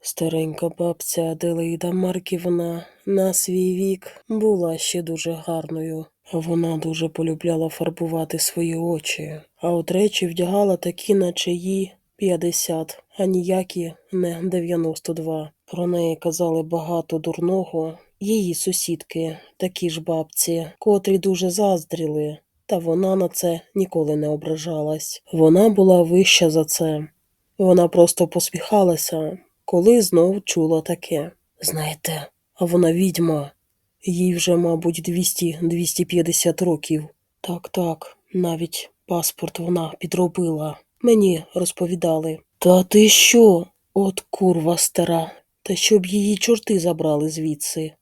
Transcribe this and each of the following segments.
Старенька бабця Аделаїда Марківна на свій вік була ще дуже гарною. Вона дуже полюбляла фарбувати свої очі, а от речі вдягала такі, наче їй 50, а ніякі не 92. Про неї казали багато дурного. Її сусідки, такі ж бабці, котрі дуже заздріли, та вона на це ніколи не ображалась. Вона була вища за це. Вона просто посміхалася, коли знов чула таке. Знаєте, а вона відьма. Їй вже, мабуть, 200-250 років. Так, так, навіть паспорт вона підробила. Мені розповідали. Та ти що? От курва стара, та щоб її чорти забрали звідси.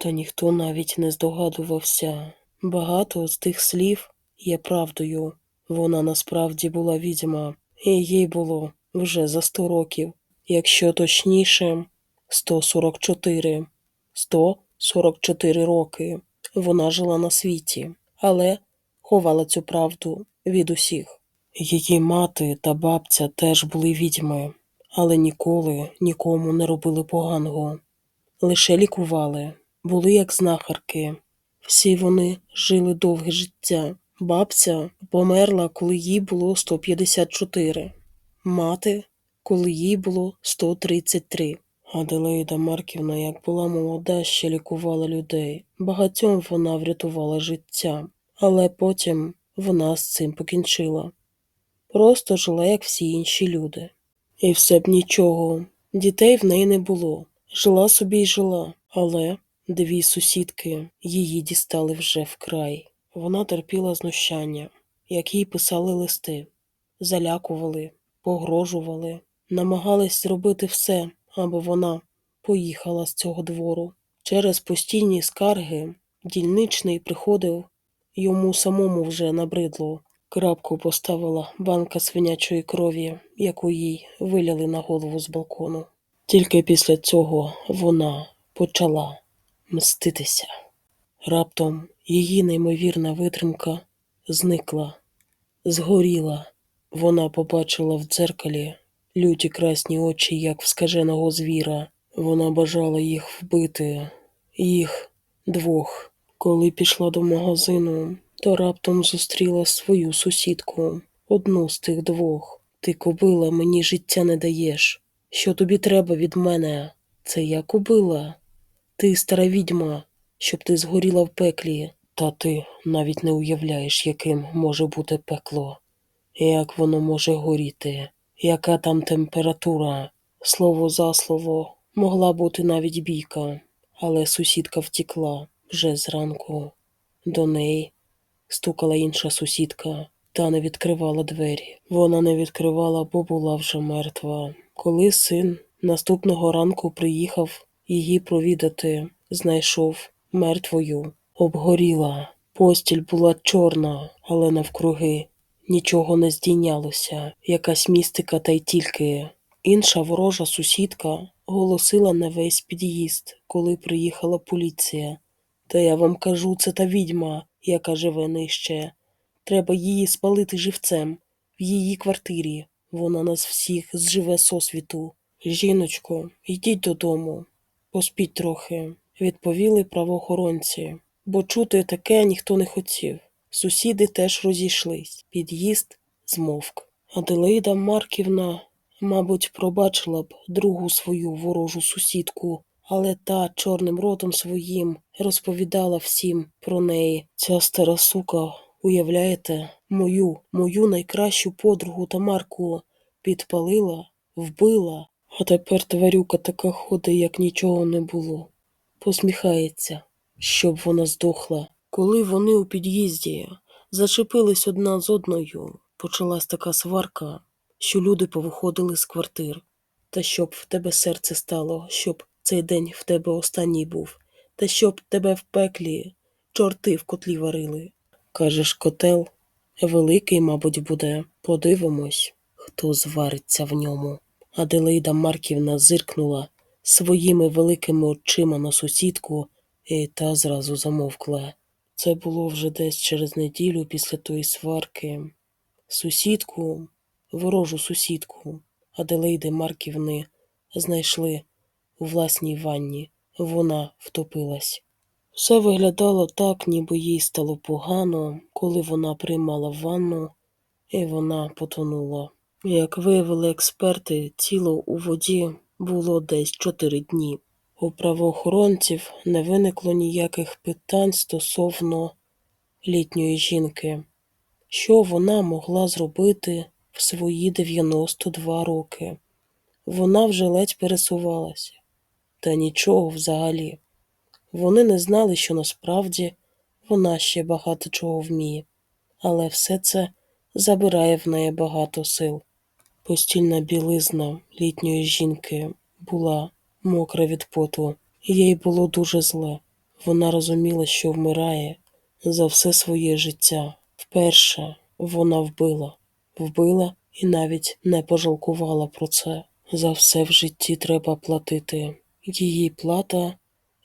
Та ніхто навіть не здогадувався. Багато з тих слів є правдою. Вона насправді була відьма, і їй було вже за сто років, якщо точніше, 144. 144 роки. Вона жила на світі, але ховала цю правду від усіх. Її мати та бабця теж були відьми, але ніколи нікому не робили поганого. Лише лікували, були як знахарки. Всі вони жили довге життя. Бабця померла, коли їй було 154, мати, коли їй було 133. Аделаїда Марківна, як була молода, ще лікувала людей. Багатьом вона врятувала життя, але потім вона з цим покінчила. Просто жила, як всі інші люди. І все б нічого. Дітей в неї не було. Жила собі й жила, але дві сусідки її дістали вже вкрай. Вона терпіла знущання, як їй писали листи, залякували, погрожували, намагались зробити все, аби вона поїхала з цього двору. Через постійні скарги дільничний приходив йому самому вже набридло. Крапку поставила банка свинячої крові, яку їй виляли на голову з балкону. Тільки після цього вона почала мститися. Раптом її неймовірна витримка зникла, згоріла. Вона побачила в дзеркалі люті красні очі, як в скаженого звіра. Вона бажала їх вбити, їх двох. Коли пішла до магазину, то раптом зустріла свою сусідку, одну з тих двох. Ти, кобила, мені життя не даєш. Що тобі треба від мене? Це я кобила. Ти стара відьма, щоб ти згоріла в пеклі. Та ти навіть не уявляєш, яким може бути пекло, як воно може горіти, яка там температура. Слово за слово, могла бути навіть бійка, але сусідка втікла вже зранку. До неї стукала інша сусідка, та не відкривала двері. Вона не відкривала, бо була вже мертва. Коли син наступного ранку приїхав її провідати, знайшов мертвою, обгоріла. Постіль була чорна, але навкруги нічого не здійнялося, якась містика та й тільки. Інша ворожа сусідка голосила на весь під'їзд, коли приїхала поліція. Та я вам кажу, це та відьма, яка живе нижче. Треба її спалити живцем в її квартирі. Вона нас всіх зживе сосвіту. Жіночко, йдіть додому, поспіть трохи, відповіли правоохоронці, бо чути таке ніхто не хотів. Сусіди теж розійшлись. Під'їзд змовк. Аделаїда Марківна, мабуть, пробачила б другу свою ворожу сусідку, але та чорним ротом своїм розповідала всім про неї. Ця стара сука, уявляєте, мою, мою найкращу подругу Тамарку підпалила, вбила, а тепер тварюка така ходить, як нічого не було. Посміхається, щоб вона здохла. Коли вони у під'їзді зачепились одна з одною, почалась така сварка, що люди повиходили з квартир. Та щоб в тебе серце стало, щоб цей день в тебе останній був, та щоб тебе в пеклі чорти в котлі варили. Кажеш, котел великий, мабуть, буде. Подивимось, хто звариться в ньому. Аделаїда Марківна зиркнула своїми великими очима на сусідку, і та зразу замовкла. Це було вже десь через неділю після тої сварки. Сусідку, ворожу сусідку Аделаїди Марківни знайшли у власній ванні. Вона втопилась. Все виглядало так, ніби їй стало погано, коли вона приймала ванну, і вона потонула. Як виявили експерти, тіло у воді було десь чотири дні. У правоохоронців не виникло ніяких питань стосовно літньої жінки, що вона могла зробити в свої 92 роки. Вона вже ледь пересувалася, та нічого взагалі. Вони не знали, що насправді вона ще багато чого вміє, але все це забирає в неї багато сил. Постільна білизна літньої жінки була мокра від поту, їй було дуже зле. Вона розуміла, що вмирає за все своє життя. Вперше вона вбила, вбила і навіть не пожалкувала про це. За все в житті треба платити. Її плата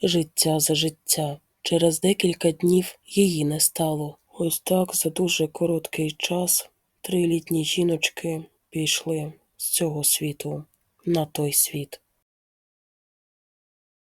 життя за життя. Через декілька днів її не стало. Ось так за дуже короткий час три літні жіночки пішли з цього світу на той світ.